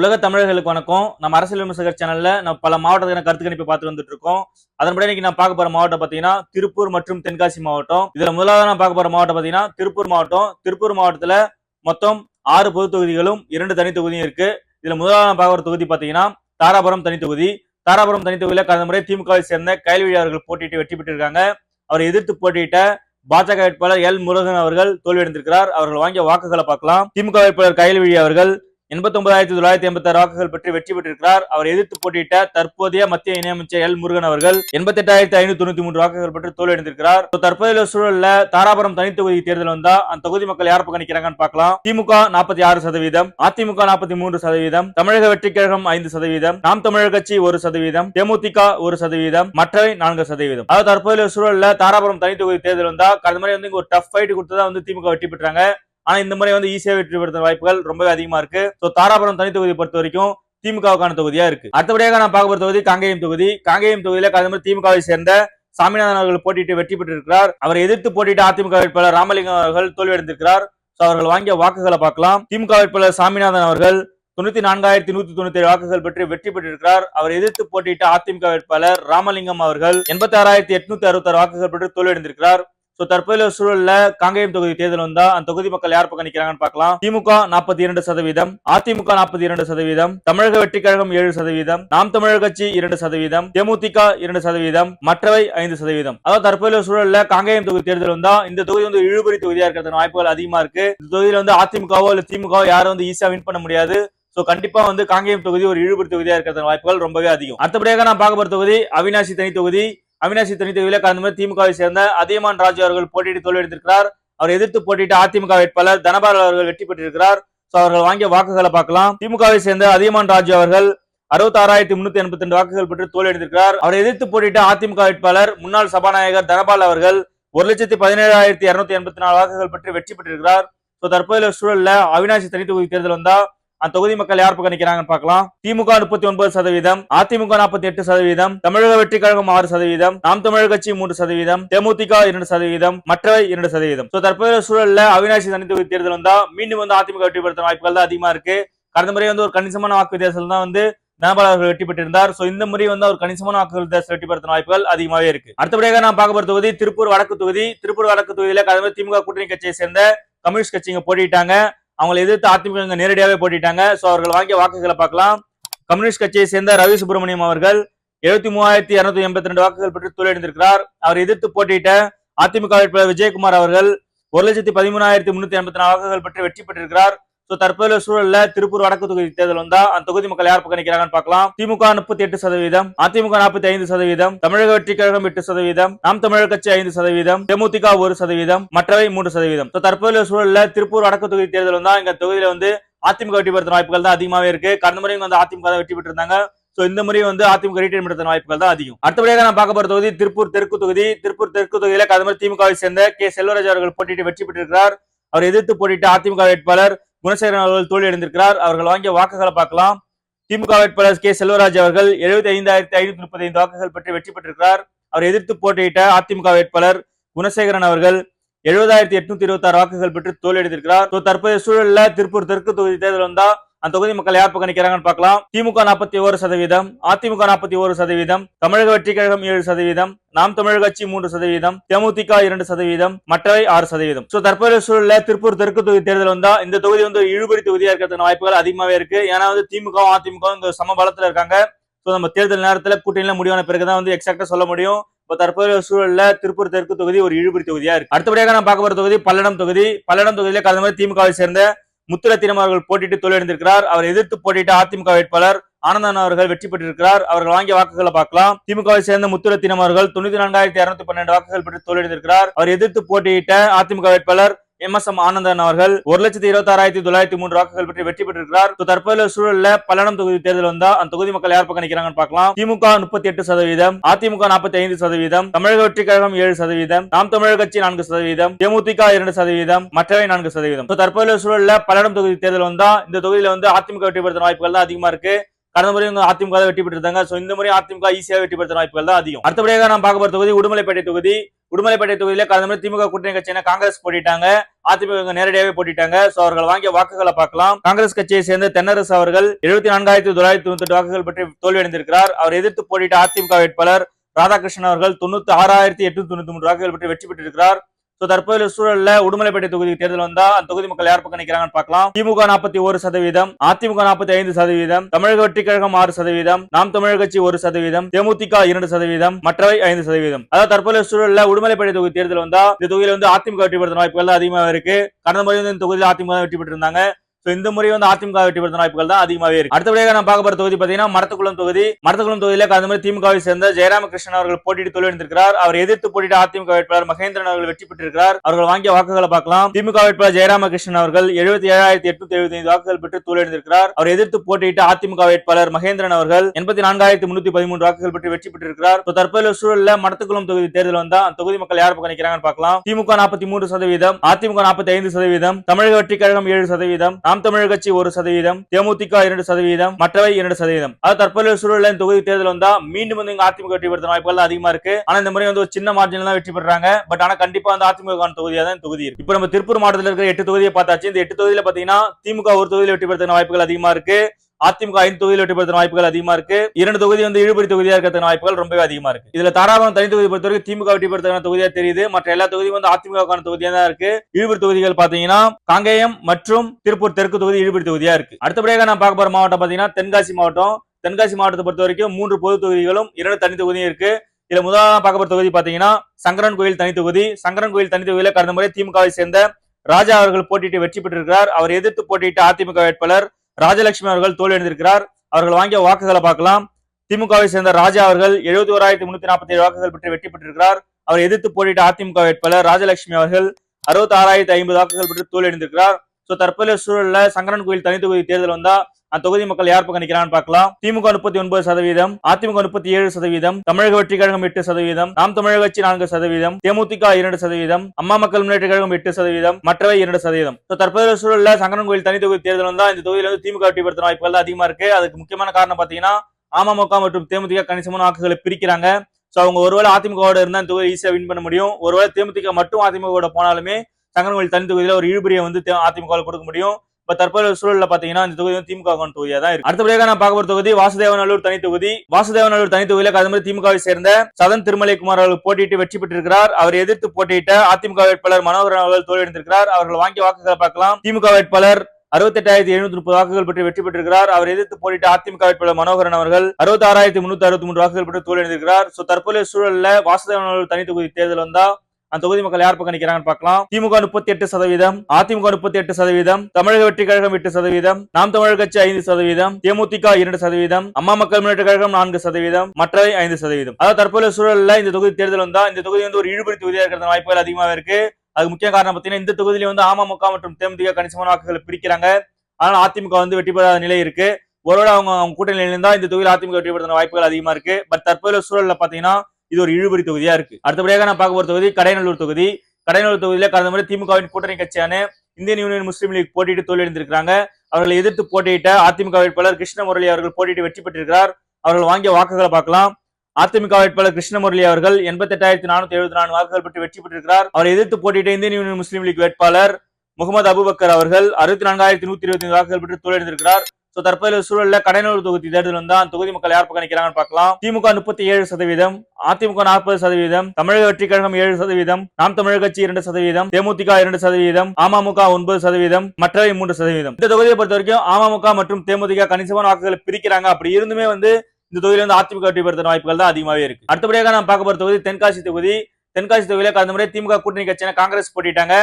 உலக தமிழர்களுக்கு வணக்கம். நம்ம அரசியல் விமர்சகர் சேனல்ல நம்ம பல மாவட்டத்துக்கான கருத்து கணிப்பை பார்த்து வந்துட்டு இருக்கோம் அதன்படி இன்னைக்கு நான் பார்க்க போற மாவட்டம் பாத்தீங்கன்னா திருப்பூர் மற்றும் தென்காசி மாவட்டம். இதுல முதலாவது நான் பார்க்க போற மாவட்டம் பாத்தீங்கன்னா திருப்பூர் மாவட்டம். திருப்பூர் மாவட்டத்துல மொத்தம் ஆறு பொது தொகுதிகளும் இரண்டு தனி தொகுதியும் இருக்கு. இதுல முதலாவது நான் பார்க்க தொகுதி பாத்தீங்கன்னா தாராபுரம் தனி தொகுதி. தாராபுரம் தனி தொகுதியில கடந்த முறை திமுகவை சேர்ந்த கைல்வழி அவர்கள் போட்டியிட்டு வெற்றி பெற்றிருக்காங்க. அவரை எதிர்த்து போட்டியிட்ட பாஜக வேட்பாளர் எல் முருகன் அவர்கள் தோல்வியடைந்திருக்கிறார். அவர்கள் வாங்கிய வாக்குகளை பார்க்கலாம். திமுக வேட்பாளர் கைல்வழி அவர்கள் எண்பத்தி ஒன்பதாயிரத்தி தொள்ளாயிரத்தி எண்பத்தி வாக்குகள் பெற்று வெற்றி பெற்றிருக்கிறார். அவர் எதிர்த்து போட்டியிட்ட தற்போதைய மத்திய இணையமைச்சர் எல் முருகன் அவர்கள் எண்பத்தி எட்டாயிரத்தி ஐநூத்தி தொண்ணூத்தி மூன்று வாக்குகள் பெற்று தோல்வியடைந்திருக்கிறார். தற்போதைய சூழல்ல தாராபுரம் தனி தொகுதி தேர்தல் வந்தா அந்த தொகுதி மக்கள் யார் பக்கம் நிக்கிறாங்கன்னு பார்க்கலாம். திமுக நாற்பத்தி ஆறு சதவீதம் அதிமுக நாற்பத்தி மூன்று சதவீதம் தமிழக வெற்றி கழகம் ஐந்து சதவீதம் நாம் தமிழர் கட்சி ஒரு சதவீதம் தேமுதிக ஒரு சதவீதம் மற்றவை நான்கு சதவீதம். அதாவது தற்போதைய சூழல்ல தாராபுரம் தனி தொகுதி தேர்தல் வந்தா கடந்த முறை வந்து ஒரு டஃப் ஃபைட் கொடுத்ததா வந்து திமுக வெற்றி பெற்றாங்க. ஆனா இந்த முறை வந்து ஈஸியா வெற்றி பெறுத்த வாய்ப்புகள் ரொம்பவே அதிகமா இருக்கு. சோ தாராபுரம் தனி தொகுதியை பொறுத்த வரைக்கும் திமுகவுக்கான தொகுதியா இருக்கு. அடுத்தபடியாக நான் பார்க்க போற தொகுதி காங்கேயம் தொகுதி. காங்கேயம் தொகுதியில கடந்த முறை திமுகவை சேர்ந்த சாமிநாதன் அவர்கள் போட்டியிட்டு வெற்றி பெற்றிருக்கிறார். அவரை எதிர்த்து போட்டிட்டு அதிமுக வேட்பாளர் ராமலிங்கம் அவர்கள் தோல்வியடைந்திருக்கிறார் அவர்கள் வாங்கிய வாக்குகளை பார்க்கலாம். திமுக வேட்பாளர் சாமிநாதன் அவர்கள் தொண்ணூத்தி நான்காயிரத்தி நூத்தி தொண்ணூத்தி வாக்குகள் பெற்று வெற்றி பெற்றிருக்கிறார். அவர் எதிர்த்து போட்டியிட்ட அதிமுக வேட்பாளர் ராமலிங்கம் அவர்கள் எண்பத்தி ஆறாயிரத்தி எட்நூத்தி அறுபத்தாறு வாக்குகள் பெற்று தோல்வியடைந்திருக்கிறார் சோ தற்போதைய சூழல்ல காங்கேயம் தொகுதி தேர்தல் வந்தா அந்த தொகுதி மக்கள் யார் பக்கம் நிக்கிறாங்கன்னு பார்க்கலாம். திமுக நாற்பத்தி இரண்டு சதவீதம் அதிமுக நாற்பத்தி இரண்டு சதவீதம் தமிழக வெற்றி கழகம் ஏழு சதவீதம் நாம் தமிழர் கட்சி இரண்டு சதவீதம் தேமுதிக இரண்டு சதவீதம் மற்றவை ஐந்து சதவீதம். அதாவது தற்போதைய சூழல்ல காங்கேயம் தொகுதி தேர்தல் வந்தா இந்த தொகுதி வந்து இழுபறி தொகுதியா இருக்கிறதுக்கு வாய்ப்புகள் அதிகமா இருக்கு. இந்த தொகுதியில வந்து அதிமுகவோ இல்ல திமுகவோ யாரும் வந்து ஈஸியா வின் பண்ண முடியாது. சோ கண்டிப்பா வந்து காங்கேயம் தொகுதி ஒரு இழுபறி தொகுதியா இருக்கிறது வாய்ப்புகள் ரொம்பவே அதிகம். அடுத்தபடியாக நான் பார்க்க போற தொகுதி அவினாசி தனி தொகுதி. அவினாசி துணித்து தொகுதியில திமுகவை சேர்ந்த அதியமான் ராஜு அவர்கள் போட்டியிட்டு தோல்வியடைந்திருக்கிறார். அவர் எதிர்த்து போட்டிட்டு அதிமுக வேட்பாளர் தனபால் அவர்கள் வெற்றி பெற்றிருக்கிறார். சோ அவர்கள் வாங்கிய வாக்குகளை பார்க்கலாம். திமுகவை சேர்ந்த அதியமான் ராஜு அவர்கள் அறுபத்தாறாயிரத்தி முன்னூத்தி எண்பத்தி ரெண்டு வாக்குகள் பெற்று தோல்வியடைந்திருக்கிறார். அவரை எதிர்த்து போட்டியிட்ட அதிமுக வேட்பாளர் முன்னாள் சபாநாயகர் தனபால் அவர்கள் ஒரு லட்சத்தி பதினேழாயிரத்தி இருநூத்தி எண்பத்தி நாலு வாக்குகள் பெற்று வெற்றி பெற்றிருக்கிறார். சோ தற்போதைய சூழல்ல அவினாசி தனித்தொகுதி தேர்தல் வந்தா அந்த தொகுதி மக்கள் யார் பக்கம் நிக்கிறாங்கன்னு பார்க்கலாம். திமுக முப்பத்தி ஒன்பது சதவீதம் அதிமுக நாற்பத்தி எட்டு சதவீதம் தமிழக வெற்றி கழகம் ஆறு சதவீதம் நாம் தமிழர் கட்சி மூன்று சதவீதம் தேமுதிக இரண்டு சதவீதம் மற்றவை இரண்டு சதவீதம். தற்போதைய சூழல்ல அவினாசி தனி தொகுதி தேர்தல் வந்தா மீண்டும் வந்து அதிமுக வெற்றி பெறுத்த வாய்ப்புகள் தான் அதிகமா இருக்கு. கடந்த முறை வந்து ஒரு கணிசமான வாக்கு வித்தியாசத்தில் தான் வந்து தனபால் அவர்கள் வெற்றி பெற்றிருந்தார். சோ இந்த முறை வந்து அவர் கணிசமான வாக்குகள் வெற்றி பெறுத்த வாய்ப்புகள் அதிகமாவே இருக்கு. அடுத்தபடியாக நான் பார்க்க போற தொகுதி திருப்பூர் வடக்கு தொகுதி. திருப்பூர் வடக்கு தொகுதியில கடந்த திமுக கூட்டணி கட்சியை சேர்ந்த கம்யூனிஸ்ட் கட்சிங்க போட்டிட்டாங்க அவங்களை எதிர்த்து அதிமுக நேரடியாகவே நேரடியாவே போட்டிட்டாங்க. சோ அவர்கள் வாங்கிய வாக்குகளை பார்க்கலாம். கம்யூனிஸ்ட் கட்சியை சேர்ந்த ரவி சுப்பிரமணியம் அவர்கள் எழுபத்தி மூவாயிரத்தி இருநூத்தி எண்பத்தி ரெண்டு வாக்குகள் பெற்று தோல்வியடைந்திருக்கிறார். அவர் எதிர்த்து போட்டியிட்ட அதிமுக வேட்பாளர் விஜயகுமார் அவர்கள் ஒரு லட்சத்தி பதிமூணாயிரத்தி முன்னூத்தி எண்பத்தி நாலு வாக்குகள் பெற்று வெற்றி பெற்றிருக்கிறார். சோ தற்போதைய சூழல்ல திருப்பூர் வடக்கு தொகுதி தேர்தல் வந்தா அந்த தொகுதி மக்கள் யார் பக்கம் பார்க்கலாம். திமுக முப்பத்தி எட்டு சதவீதம் அதிமுக நாற்பத்தி ஐந்து சதவீதம் தமிழக வெற்றி கழகம் எட்டு சதவீதம் நாம் தமிழர் கட்சி ஐந்து சதவீதம் தேமுதிக ஒரு சதவீதம் மற்றவை மூன்று சதவீதம். சோ தற்போதைய சூழல்ல திருப்பூர் வடக்கு தொகுதி தேர்தல் வந்தா இந்த தொகுதியில வந்து அதிமுக வெற்றி பெறுத்த வாய்ப்புகள் தான் அதிகமாவே இருக்கு. கடந்த முறையும் வந்து அதிமுக தான் வெற்றி பெற்றிருந்தாங்க. சோ இந்த முறை வந்து அதிமுக ரீட்டைன் பெறுத்த வாய்ப்புகள் தான் அதிகம். அடுத்தபடியாக நான் பார்க்க போற தொகுதி திருப்பூர் தெற்கு தொகுதி. திருப்பூர் தெற்கு தொகுதியில கடந்த முறை திமுகவை சேர்ந்த கே. செல்வராஜ் அவர்கள் போட்டியிட்டு வெற்றி பெற்றிருக்கிறார். அவர் எதிர்த்து போட்டிட்டு அதிமுக வேட்பாளர் குணசேகரன் அவர்கள் தோல்வியடைந்திருக்கிறார். அவர்கள் வாங்கிய வாக்குகளை பார்க்கலாம். திமுக வேட்பாளர் கே செல்வராஜ் அவர்கள் எழுபத்தி ஐந்தாயிரத்தி ஐநூத்தி முப்பத்தி ஐந்து வாக்குகள் பெற்று வெற்றி பெற்றிருக்கிறார். அவர் எதிர்த்து போட்டியிட்ட அதிமுக வேட்பாளர் குணசேகரன் அவர்கள் எழுபதாயிரத்தி எட்நூத்தி இருபத்தி ஆறு வாக்குகள் பெற்று தோல்வியடைந்திருக்கிறார். So, தற்போதைய சூழல்ல திருப்பூர் தெற்கு தொகுதி தேர்தல் வந்தா அந்த தொகுதி மக்கள் யார் பக்கம் பார்க்கலாம். திமுக நாற்பத்தி ஒரு சதவீதம் அதிமுக நாற்பத்தி ஒரு சதவீதம் தமிழக வெற்றி கழகம் ஏழு சதவீதம் நாம் தமிழர் கட்சி மூன்று சதவீதம் தேமுதிக இரண்டு சதவீதம் மற்றவை ஆறு சதவீதம். சோ தற்போதைய சூழல்ல திருப்பூர் தெற்கு தொகுதி தேர்தல் வந்தா இந்த தொகுதி வந்து இழுபறி தொகுதியா இருக்கிறதுக்கு வாய்ப்புகள் அதிகமாவே இருக்கு. ஏன்னா வந்து திமுக அதிமுக இந்த சம பலத்துல இருக்காங்க. சோ நம்ம தேர்தல் நேரத்துல கூட்டணியில முடிவான பிறகுதான் வந்து எக்ஸாக்டா சொல்ல முடியும். இப்போ தற்போதைய சூழல்ல திருப்பூர் தெற்கு தொகுதி ஒரு இழுபறி தொகுதியா இருக்கு. அடுத்தபடியாக நான் பார்க்க போற தொகுதி பல்லடம் தொகுதி. பல்லடம் தொகுதியில கடந்த மாதிரி திமுகவை சேர்ந்த முத்துரத்தினம் அவர்கள் போட்டிட்டு தோல்வியடைந்திருக்கிறார். அவர் எதிர்த்து போட்டியிட்ட அதிமுக வேட்பாளர் ஆனந்தன் அவர்கள் வெற்றி பெற்றிருக்கிறார். அவர்கள் வாங்கிய வாக்குகளை பார்க்கலாம். திமுகவை சேர்ந்த முத்துரத்தினம் அவர்கள் தொண்ணூத்தி நான்காயிரத்தி இருநூத்தி பன்னெண்டு வாக்குகள் பெற்று தோல்வியடைந்திருக்கிறார். அவர் எதிர்த்து போட்டியிட்ட அதிமுக வேட்பாளர் எம் எஸ் எம் ஆனந்தன் அவர்கள் ஒரு லட்சத்தி இருபத்தி ஆறாயிரத்தி தொள்ளாயிரத்தி மூன்று வாக்குகள் பெற்று வெற்றி பெற்றிருக்கிறார். தற்போதைய சூழல்ல பல்லடம் தொகுதி தேர்தல் வந்தா அந்த தொகுதி மக்கள் யார் பக்கம் நிக்கிறாங்கன்னு பார்க்கலாம். திமுக முப்பத்தி எட்டு சதவீதம் அதிமுக நாற்பத்தி ஐந்து சதவீதம் தமிழக வெற்றி கழகம் ஏழு சதவீதம் நாம் தமிழக கட்சி நான்கு சதவீதம் தேமுதிக இரண்டு சதவீதம் மற்றவை நான்கு சதவீதம். தற்போதைய சூழல்ல பல்லடம் தொகுதி தேர்தல் வந்தா இந்த தொகுதியில வந்து அதிமுக வெற்றி பெறுத்த வாய்ப்புகள் தான் அதிகமா இருக்கு. கடந்த முறை வந்து அதிமுக வெற்றி பெற்றிருந்தாங்க. சோ இந்த முறை அதிமுக ஈஸியாக வெற்றி பெற்ற வாய்ப்புகள் தான் அதிகம். அடுத்தபடியாக நாம் பார்க்க போற தொகுதி உடுமலைப்பேட்டை தொகுதி. உடுமலைப்பேட்டை தொகுதியில கடந்த முறை திமுக கூட்டணி கட்சியான காங்கிரஸ் போட்டிட்டாங்க. அதிமுக நேரடியாகவே போட்டிட்டாங்க. சோ அவர்கள் வாங்கிய வாக்குகளை பார்க்கலாம். காங்கிரஸ் கட்சியை சேர்ந்த தென்னரசு அவர்கள் எழுபத்தி நான்காயிரத்தி தொள்ளாயிரத்தி தொண்ணூத்தி வாக்குகள் பற்றி தோல்வியடைந்திருக்கிறார். அவர் எதிர்த்து போட்டிட்ட அதிமுக வேட்பாளர் ராதாகிருஷ்ணன் அவர்கள் தொண்ணூத்தி ஆறாயிரத்தி எட்நூத்தி தொண்ணூத்தி மூன்று வாக்குகள் பெற்று வெற்றி பெற்றிருக்கிறார். சோ தற்போதைய சூழல்ல உடுமலைப்பேட்டை தொகுதி தேர்தல் வந்தா அந்த தொகுதி மக்கள் யார் பக்கம் நிக்கிறாங்கன்னு பார்க்கலாம். திமுக நாற்பத்தி ஒரு சதவீதம் அதிமுக நாற்பத்தி ஐந்து சதவீதம் தமிழக வெற்றி கழகம் ஆறு சதவீதம் நாம் தமிழர் கட்சி ஒரு சதவீதம் தேமுதிக இரண்டு சதவீதம் மற்றவை ஐந்து சதவீதம். அதாவது தற்போதைய சூழல்ல உடுமலைப்பேட்டை தொகுதி தேர்தல் வந்தா இந்த தொகுதியில வந்து அதிமுக வெற்றி பெறுற வாய்ப்புகள் அதிகமாக இருக்கு. கடந்த முறை வந்து இந்த தொகுதியில் அதிமுக வெற்றி பெற்றிருந்தாங்க. சோ இந்த முறை வந்து அதிமுக வெற்றி பெறுற வாய்ப்புகள் தான் அதிகமாகவே இருக்கு. அடுத்தபடியாக நான் பார்க்க போற தொகுதி பாத்தீங்கன்னா மரத்துக்குளம் தொகுதி. மரத்துக்குளம் தொகுதியில கடந்த முறை திமுகவை சேர்ந்த ஜெயராமகிருஷ்ணன் அவர்கள் போட்டியிட்டு தோல்வியடைந்திருக்கிறார் அவர் எதிர்த்து போட்டியிட்ட அதிமுக வேட்பாளர் மகேந்திரன் அவர்கள் வெற்றி பெற்றிருக்கிறார். அவர்கள் வாங்கிய வாக்குகளை பார்க்கலாம். திமுக வேட்பாளர் ஜெயராமகிருஷ்ணன் அவர்கள் எழுபத்தி ஏழாயிரத்தி எட்நூத்தி எழுபத்தி ஐந்து வாக்குகள் பெற்று தோல்வியடைந்திருக்கிறார் அவர் எதிர்த்து போட்டியிட்ட அதிமுக வேட்பாளர் மகேந்திரன் அவர்கள் எண்பத்தி நான்காயிரத்தி முன்னூத்தி பதிமூன்று வாக்குகள் பெற்று வெற்றி பெற்றிருக்கிறார். So, தற்போதைய சூழல்ல மரத்துக்குளம் தொகுதி தேர்தல் வந்தா தொகுதி மக்கள் யார் பக்கம் நிற்கிறாங்கன்னு பார்க்கலாம். திமுக நாற்பத்தி மூன்று சதவீதம் அதிமுக நாற்பத்தி ஐந்து சதவீதம் தமிழக வெற்றி கழகம் ஏழு சதவீதம் நாம் தமிழர் கட்சி ஒரு சதவீதம் தேமுதிக இரண்டு சதவீதம் மற்றவை இரண்டு சதவீதம். அது தற்போதைய சூழலில் தொகுதி தேர்தல் வந்தா மீண்டும் வந்து இங்க அதிமுக வெற்றி பெறுற வாய்ப்புகள் தான் அதிகமா இருக்கு. ஆனா இந்த முறை வந்து ஒரு சின்ன மார்ஜின் தான் வெற்றி பெறாங்க. பட் ஆனா கண்டிப்பா அந்த அதிமுக தொகுதியா தான் இந்த தொகுதி இருக்கு. இப்போ நம்ம திருப்பூர் மாவட்டத்தில் இருக்கிற எட்டு தொகுதியை பார்த்தாச்சு. இந்த எட்டு தொகுதியில பாத்தீங்கன்னா திமுக ஒரு தொகுதியில் வெற்றி பெறுற வாய்ப்புகள் அதிகமா இருக்கு. அதிமுக ஐந்து தொகுதியில் வெற்றி பெறுத்த வாய்ப்புகள் அதிகமா இருக்கு. இரண்டு தொகுதி வந்து இழுபறி தொகுதியா இருக்கிற வாய்ப்புகள் ரொம்பவே அதிகமா இருக்கு. இதுல தாராபுரம் தனி தொகுதி பொறுத்தவரைக்கும் திமுக வெற்றி பெறுறதுக்கான தொகுதியா தெரியுது. மற்ற எல்லா தொகுதியும் வந்து அதிமுகவுக்கான தொகுதியா தான் இருக்கு. இழுபறி தொகுதிகள் பாத்தீங்கன்னா காங்கேயம் மற்றும் திருப்பூர் தெற்கு தொகுதி இழுபறி தொகுதியா இருக்கு. அடுத்தபடியாக நான் பார்க்க போற மாவட்டம் பாத்தீங்கன்னா தென்காசி மாவட்டம். தென்காசி மாவட்டத்தை பொறுத்த வரைக்கும் மூன்று பொது தொகுதிகளும் இரண்டு தனி தொகுதியும் இருக்கு. இதுல முதலாம் பார்க்க போற தொகுதி பாத்தீங்கன்னா சங்கரன் கோயில் தனி தொகுதி. சங்கரன் கோயில் தனி தொகுதியில கடந்த முறை திமுகவை சேர்ந்த ராஜா அவர்கள் போட்டியிட்டு வெற்றி பெற்றிருக்கிறார். அவர் எதிர்த்து போட்டியிட்ட அதிமுக வேட்பாளர் ராஜலட்சுமி அவர்கள் தோல்வியடைந்திருக்கிறார் அவர்கள் வாங்கிய வாக்குகளை பார்க்கலாம். திமுகவை சேர்ந்த ராஜா அவர்கள் எழுபத்தி ஓராயிரத்தி முன்னூத்தி நாற்பத்தி ஏழு வாக்குகள் பெற்று வெற்றி பெற்றிருக்கிறார். அவர் எதிர்த்து போட்டியிட்ட அதிமுக வேட்பாளர் ராஜலட்சுமி அவர்கள் அறுபத்தி ஆறாயிரத்தி ஐம்பது வாக்குகள் பெற்று தோல்வியடைந்திருக்கிறார் சோ தற்போதைய சூழல்ல சங்கரன் கோயில் தனி தொகுதி தேர்தல் வந்தா அந்த தொகுதி மக்கள் யார் பக்கம் நிக்கிறான்னு பார்க்கலாம். திமுக முப்பத்தி ஒன்பது சதவீதம் அதிமுக முப்பத்தி ஏழு சதவீதம் தமிழக வெற்றி கழகம் எட்டு சதவீதம் நாம் தமிழக கட்சி நான்கு சதவீதம் தேமுதிக இரண்டு சதவீதம் அம்மா மக்கள் முன்னேற்ற கழகம் எட்டு சதவீதம் மற்றவை இரண்டு சதவீதம். தற்போதைய சூழல்ல சங்கரன் கோயில் தனி தொகுதி தேர்தல் வந்தா இந்த தொகுதியில வந்து திமுக வெற்றி பெறுத்த வாய்ப்புகள் அதிகமா இருக்கு. அதுக்கு முக்கியமான காரணம் பாத்தீங்கன்னா அமமுக மற்றும் தேமுதிக கணிசமான வாக்குகளை பிரிக்கிறாங்க. சோ அவங்க ஒருவேளை அதிமுகவோட இருந்தா இந்த தொகுதி ஈஸியா வின் பண்ண முடியும். ஒருவேளை தேமுதிக மட்டும் அதிமுகவோட போனாலுமே சங்கரன் கோயில் தனி தொகுதியில ஒரு இழுபறியை வந்து தே- அதிமுக கொடுக்க முடியும். இப்ப தற்போதைய சூழல்ல பாத்தீங்கன்னா இந்த தொகுதி வந்து திமுக க்கான தொகுதியா தான் இருக்கு அடுத்தபடியாக நான் பார்க்க போற தொகுதி வாசுதேவநல்லூர் தனி தொகுதி. வாசுதேவநல்லூர் தனி தொகுதியில கடந்த திமுகவை சேர்ந்த சதன் திருமலைக்குமார் அவர்கள் போட்டியிட்டு வெற்றி பெற்றிருக்கிறார். அவர் எதிர்த்து போட்டியிட்ட அதிமுக வேட்பாளர் மனோகரன் அவர்கள் தோல்வியடைந்திருக்கிறார். அவர்கள் வாங்கிய வாக்குகளை பார்க்கலாம். திமுக வேட்பாளர் அறுபத்தெட்டாயிரத்தி எழுநூத்தி முப்பது வாக்குகள் பெற்று வெற்றி பெற்றிருக்கிறார். அவர் எதிர்த்து போட்டிட்டு அதிமுக வேட்பாளர் மனோகரன் அவர்கள் அறுபத்தி ஆறாயிரத்தி முன்னூத்தி அறுபத்தி மூன்று வாக்குகள் பெற்று தோல்வியடைந்திருக்கிறார். சோ தற்போதைய சூழல்ல வாசுதேவநல்லூர் தனி தொகுதி தேர்தல் வந்தா அந்த தொகுதி மக்கள் யார் பக்கம் பார்க்கலாம். திமுக முப்பத்தி எட்டு சதவீதம் அதிமுக முப்பத்தி எட்டு சதவீதம் தமிழக வெற்றி கழகம் எட்டு சதவீதம் நாம் தமிழர் கட்சி ஐந்து சதவீதம் தேமுதிக இரண்டு சதவீதம் அம்மா மக்கள் முன்னேற்ற கழகம் நான்கு சதவீதம் மற்றவை ஐந்து சதவீதம். அதாவது தற்போதைய சூழல்ல இந்த தொகுதி தேர்தல் வந்தா இந்த தொகுதி வந்து ஒரு இழுபறி தொகுதியாக இருக்கிற வாய்ப்புகள் அதிகமாக இருக்கு. அதுக்கு முக்கிய காரணம் பார்த்தீங்கன்னா இந்த தொகுதியில வந்து அமமுக மற்றும் தேமுதிக கணிசமான வாக்குகளை பிரிக்கிறாங்க. ஆனால் அதிமுக வந்து வெற்றி பெறாத நிலை இருக்கு. ஒருவேளை அவங்க அவங்க கூட்டணியில் இருந்தா இந்த தொகுதியில் அதிமுக வெற்றி பெறுற வாய்ப்புகள் அதிகமா இருக்கு. பட் தற்போதைய சூழல்ல பாத்தீங்கன்னா இது ஒரு இழுபறி தொகுதியா இருக்கு. அடுத்தபடியாக நான் பார்க்க போற தொகுதி கடைநல்லூர் தொகுதி. கடைநல்லூர் தொகுதியில கடந்த முறை திமுகவின் கூட்டணி கட்சியான இந்தியன் யூனியன் முஸ்லீம் லீக் போட்டியிட்டு தோல்வியடைந்திருக்கிறாங்க. அவர்களை எதிர்த்து போட்டியிட்ட அதிமுக வேட்பாளர் கிருஷ்ணமுரளி அவர்கள் போட்டியிட்டு வெற்றி பெற்றிருக்கிறார். அவர்கள் வாங்கிய வாக்குகளை பார்க்கலாம். அதிமுக வேட்பாளர் கிருஷ்ணமுரளி அவர்கள் எண்பத்தி எட்டாயிரத்தி நானூத்தி எழுபத்தி நான்கு வாக்குகள் பெற்று வெற்றி பெற்றிருக்கிறார். அவரை எதிர்த்து போட்டியிட்ட இந்தியன் யூனியன் முஸ்லீம் லீக் வேட்பாளர் முகமது அபுபக்கர் அவர்கள் அறுபத்தி நான்காயிரத்தி நூத்தி இருபத்தி ஐந்து வாக்குகள் பெற்று தோல்வியடைந்திருக்கிறார். சோ தற்போதைய சூழல்ல கடைநூறு தொகுதி தேர்தல் வந்தா தொகுதி மக்கள் யார் பக்கம் நிக்கிறாங்கன்னு பார்க்கலாம். திமுக முப்பத்தி ஏழு சதவீதம் அதிமுக நாற்பது சதவீதம் தமிழக வெற்றி கழகம் ஏழு சதவீதம் நாம் தமிழர் கட்சி இரண்டு சதவீதம் தேமுதிக இரண்டு சதவீதம் அமமுக ஒன்பது சதவீதம் மற்றவை மூன்று சதவீதம். இந்த தொகுதியை பொறுத்த வரைக்கும் அமமுக மற்றும் தேமுதிக கணிசமான வாக்குகளை பிரிக்கிறாங்க. அப்படி இருந்துமே வந்து இந்த தொகுதியில வந்து அதிமுக வெற்றி பெறுத்த வாய்ப்புகள் தான் அதிகமாவே இருக்கு. அடுத்தபடியாக நான் பார்க்க போற தொகுதி தென்காசி தொகுதி. தென்காசி தொகுதியில கடந்த முறை திமுக கூட்டணி கட்சியான காங்கிரஸ் போட்டிட்டாங்க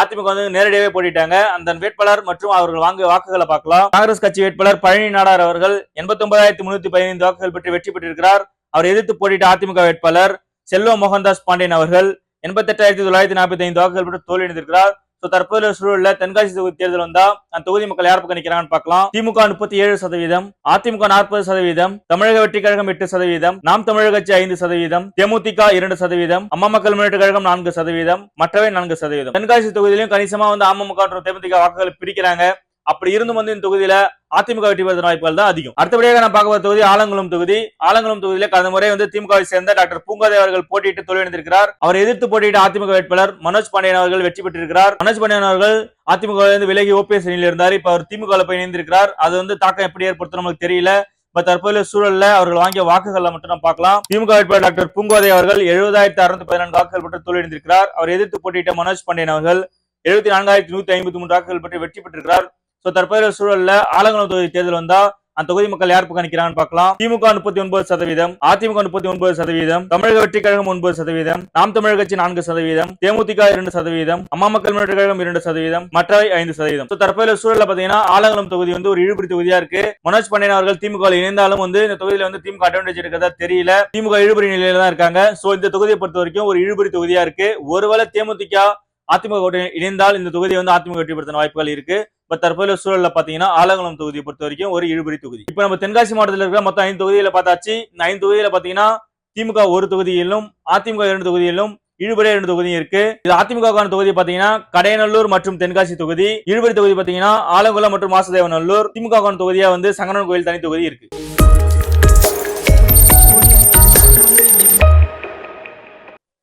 அதிமுக வந்து நேரடியாகவே போட்டிட்டாங்க. அந்த வேட்பாளர் மற்றும் அவர்கள் வாங்கிய வாக்குகளை பார்க்கலாம். காங்கிரஸ் கட்சி வேட்பாளர் பழனி நாடார் அவர்கள் எண்பத்தி ஒன்பதாயிரத்தி முன்னூத்தி பதினைந்து வாக்குகள் பெற்று வெற்றி பெற்றிருக்கிறார். அவர் எதிர்த்து போட்டிட்ட அதிமுக வேட்பாளர் செல்வ மோகன்தாஸ் பாண்டியன் அவர்கள் எண்பத்தி எட்டாயிரத்தி தொள்ளாயிரத்தி நாற்பத்தி ஐந்து வாக்குகள் பெற்று தோல்வியடைந்திருக்கிறார். சோ தற்போதைய சூழல்ல தென்காசி தொகுதி தேர்தல் வந்தா அந்த தொகுதி மக்கள் யார் பக்கம் நிக்கிறாங்கன்னு பார்க்கலாம். திமுக முப்பத்தி ஏழு சதவீதம் அதிமுக நாற்பது சதவீதம் தமிழக வெற்றி கழகம் எட்டு சதவீதம் நாம் தமிழக கட்சி ஐந்து சதவீதம் தேமுதிக இரண்டு சதவீதம் அம்மா மக்கள் முன்னேற்ற கழகம் நான்கு சதவீதம் மற்றவை நான்கு சதவீதம். தென்காசி தொகுதியிலும் கணிசமா வந்து அமமுக தேமுதிக வாக்குகளை பிரிக்கிறாங்க. அப்படி இருந்தும் வந்து இந்த தொகுதியில அதிமுக வெற்றி பெறுவதன் வாய்ப்புகள் தான் அதிகம். அடுத்தபடியாக நான் பார்க்க போற தொகுதி ஆலங்குளம் தொகுதி. ஆலங்குளம் தொகுதியில கடந்த முறை வந்து திமுகவை சேர்ந்த டாக்டர் பூங்காதே அவர்கள் போட்டியிட்டு தோல்வியடைந்திருக்கிறார் அவர் எதிர்த்து போட்டியிட்ட அதிமுக வேட்பாளர் மனோஜ் பாண்டியன் அவர்கள் வெற்றி பெற்றிருக்கிறார். மனோஜ் பாண்டியன் அவர்கள் அதிமுக இருந்து விலகி ஓபிஎஸ் அணியில் இருந்தார். இப்ப அவர் திமுக போய் இணைந்திருக்கிறார். அது வந்து தாக்கம் எப்படி ஏற்படுத்தும் நமக்கு தெரியல. இப்ப தற்போதைய சூழல்ல அவர்கள் வாங்கிய வாக்குகளை மட்டும் நம்ம பார்க்கலாம். திமுக வேட்பாளர் டாக்டர் பூங்கோதை அவர்கள் எழுபதாயிரத்தி அறுநூத்தி பதினான்கு வாக்குகள் பெற்று தோல்வியடைந்திருக்கிறார் அவர் எதிர்த்து போட்டியிட்ட மனோஜ் பாண்டியன் அவர்கள் எழுபத்தி நான்காயிரத்தி நூத்தி ஐம்பத்தி மூன்று வாக்குகள் பெற்று வெற்றி பெற்றிருக்கிறார். சோ தற்போதைய சூழல்ல ஆலங்குளம் தொகுதி தேர்தல் வந்தா அந்த தொகுதி மக்கள் யார் பக்கம் நிக்கிறாங்கன்னு பார்க்கலாம். திமுக முப்பத்தி ஒன்பது சதவீதம் அதிமுக முப்பத்தி ஒன்பது சதவீதம் தமிழக வெற்றி கழகம் ஒன்பது சதவீதம் நாம் தமிழர் கட்சி நான்கு சதவீதம் தேமுதிக இரண்டு சதவீதம் அம்மா மக்கள் முன்னேற்ற கழகம் இரண்டு சதவீதம் மற்றவை ஐந்து சதவீதம். தற்போதைய சூழல்ல பாத்தீங்கன்னா ஆலங்குளம் தொகுதி வந்து ஒரு இழுபறி தொகுதியா இருக்கு. மனோஜ் பண்டையன் அவர்கள் திமுக இணைந்தாலும் வந்து இந்த தொகுதியில வந்து திமுக அட்வான்டேஜ் இருக்கிறதா தெரியல. திமுக இழுபறி நிலையில தான் இருக்காங்க. சோ இந்த தொகுதியை பொறுத்த வரைக்கும் ஒரு இழுபறி தொகுதியா இருக்கு. ஒருவேளை தேமுதிக அதிமுக இணைந்தால் இந்த தொகுதியை வந்து அதிமுக வெற்றி பெறுத்த வாய்ப்புகள் இருக்கு. இப்போ தற்போதைய சூழலில் பார்த்தீங்கன்னா ஆலங்குளம் தொகுதியை பொறுத்த வரைக்கும் ஒரு இழுபறி தொகுதி. இப்போ நம்ம தென்காசி மாவட்டத்தில் இருக்கிற மொத்தம் ஐந்து தொகுதியில பார்த்தாச்சு. இந்த ஐந்து தொகுதியில் பார்த்தீங்கன்னா திமுக ஒரு தொகுதியிலும் அதிமுக இரண்டு தொகுதியிலும் இழுபறி இரண்டு தொகுதியும் இருக்கு. இது அதிமுக தொகுதி பாத்தீங்கன்னா கடையநல்லூர் மற்றும் தென்காசி தொகுதி. இழுபறி தொகுதி பாத்தீங்கன்னா ஆலங்குளம் மற்றும் மாசதேவநல்லூர் திமுக தொகுதியா வந்து சங்கரன் கோயில் தனி தொகுதி இருக்கு.